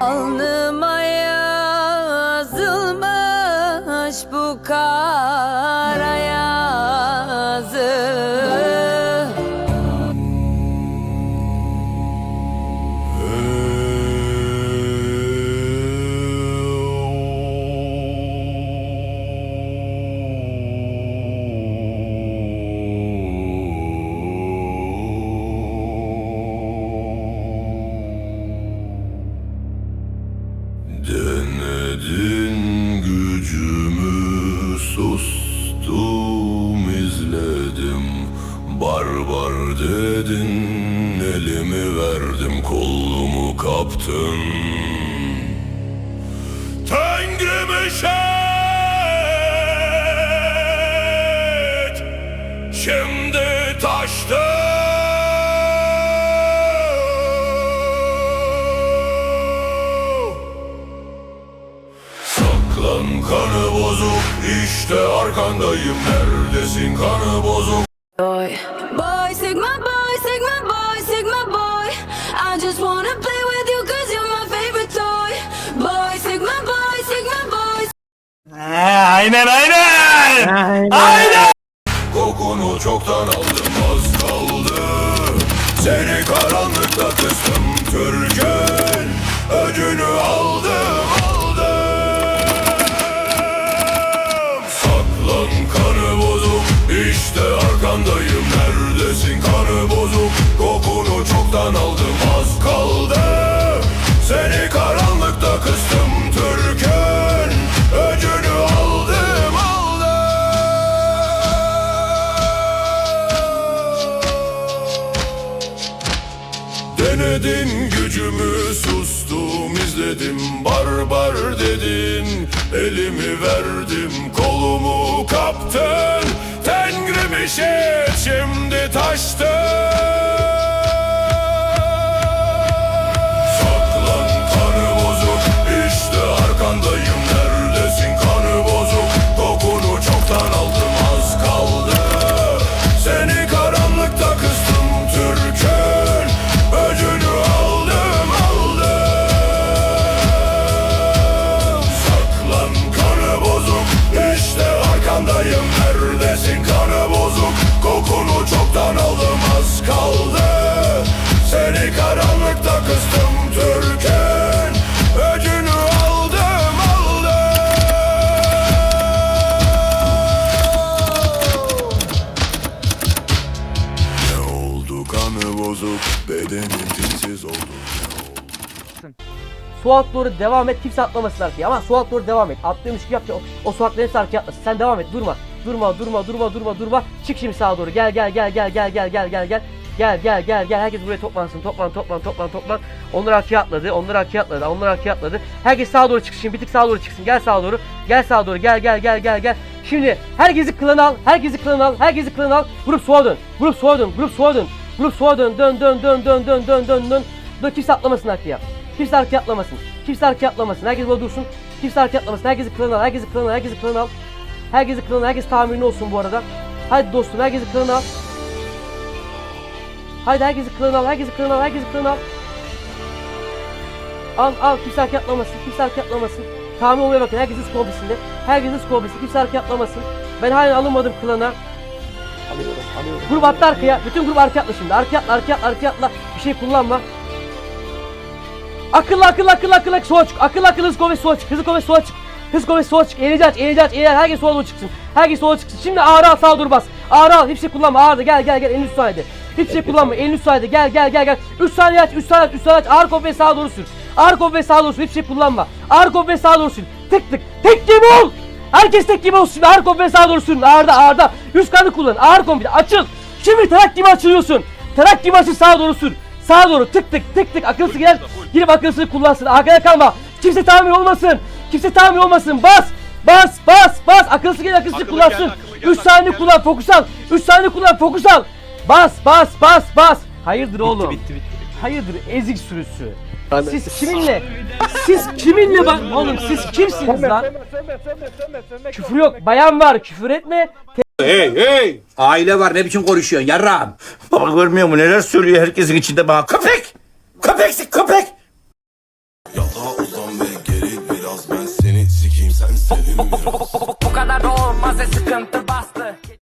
Alnıma verdim kolumu kaptın. Tengrim şehit Şimdi taştı. Saklan kanı bozuk işte arkandayım. Neredesin kanı bozuk? Boy, aynen aynen. Aynen. Kokunu çoktan aldım az kaldı. Seni karanlıkta kıstım Türk'ün. Öcünü aldım aldım. Saklan kanı bozuk. İşte arkandayım Neredesin? Kanı Denedin gücümü sustum izledim barbar dedin. Elimi verdim kolumu kaptın. Tengrim işit şimdi taştı Kokunu çoktan aldım az kaldı Seni karanlıkta kıstım Türk'ün Öcünü aldım aldım Ne oldu kanı bozuk bedenim tinsiz oldu Su alt doğru devam et. Kimse atlamasın arkaya. Ama su alt doğru devam et. Atlıyormuş gibi yapacak. O, o su altların hepsi arkaya atlasın. Sen devam et. Durma. Durma, durma, durma, durma, durma. Çık şimdi sağa doğru. Gel, gel, gel, gel, gel, gel, gel, gel, gel. Gel, gel, gel, gel. Herkes buraya toplansın. Toplan, toplan, toplan, toplan. Onlar arkaya atladı. Onlar arkaya atladı. Onlar arkaya atladı. Herkes sağa doğru çıksın. Bir tık sağa doğru çıksın. Gel sağa doğru. Gel sağa doğru. Gel, gel, gel, gel, gel. Şimdi herkesi kılını al. Herkesi kılını al. Herkesi kılını al. Grup sola dön. Grup sola dön. Grup sola dön. Grup sola dön. Dön, dön, dön, dön, dön, dön, dön, dön. Dön kimse atlamasın arkaya. Kimse arkaya atlamasın. Kimse arkaya atlamasın. Herkes burada dursun. Kimse arkaya atlamasın. Herkesi kılını al. Herkesi kılını al. Herkesi kılını al. Herkesi kılını al. Herkes tamirli olsun bu arada. Hadi dostum herkesi kılını al. Haydi herkesi kılını al. Herkesi kılını al. Herkesi kılını al. Al al kimse arkaya atlamasın. Kimse arkaya atlamasın. Tamir olmaya bakın. Herkesin skobisinde. Herkesin skobisinde. Kimse arkaya atlamasın. Ben hala alınmadım kılına. Alıyorum, alıyorum. Grup atla arkaya. Bütün grup arkaya atla şimdi. Arkaya atla, arkaya atla, arkaya atla. Bir şey kullanma. Akıllı akıllı akıllı akıllı akıllı sola çık. Akıllı akıllı hız kuvvet sola çık. Hız kuvvet sola çık. Hız kuvvet sola çık. Eğlence aç, eğlence aç, eğlence Herkes sola doğru çıksın. Herkes sola çıksın. Şimdi ağır al sağa doğru bas. Ağır al. Hiçbir şey kullanma. Ağır da gel gel gel. Elini üst sayede. Hiçbir şey kullanma. Elini üst sayede. Gel gel gel gel. 3 saniye aç, 3 saniye aç, 3 saniye aç. Ağır kuvvet sağa doğru sür. Ağır kuvvet sağa doğru sür. Hiçbir şey kullanma. Ağır kuvvet sağa doğru sür. Tık tık. Tek gibi ol. Herkes tek gibi olsun. Ağır kuvvet sağa doğru sürün. Ağırda ağırda. Üst kanı kullan. Ağır kuvvet. Açıl. Şimdi tarak gibi açılıyorsun. Tarak gibi açıl sağa doğru sür. Sağa doğru tık tık tık tık akıllısı gel. Girip akıllısını kullansın. Arkada kalma. Kimse tamir olmasın. Kimse tamir olmasın. Bas. Bas bas bas. Akıllısı gel akıllısı Akıllı kullansın. geldi, akıllı geldi, 3 saniye akıllı kullan fokus al. 3 saniye kullan fokus al. Bas bas bas bas. Hayırdır oğlum? Bitti bitti. Hayırdır ezik sürüsü? Siz kiminle? Siz kiminle bak oğlum siz kimsiniz lan? Küfür yok. Bayan var. Küfür etme. Hey hey! Aile var ne biçim konuşuyorsun yarrağım? Baba görmüyor mu neler söylüyor herkesin içinde bana? Köpek! Köpeksin Sen sevin biraz Bu kadar olmaz e sıkıntı bastı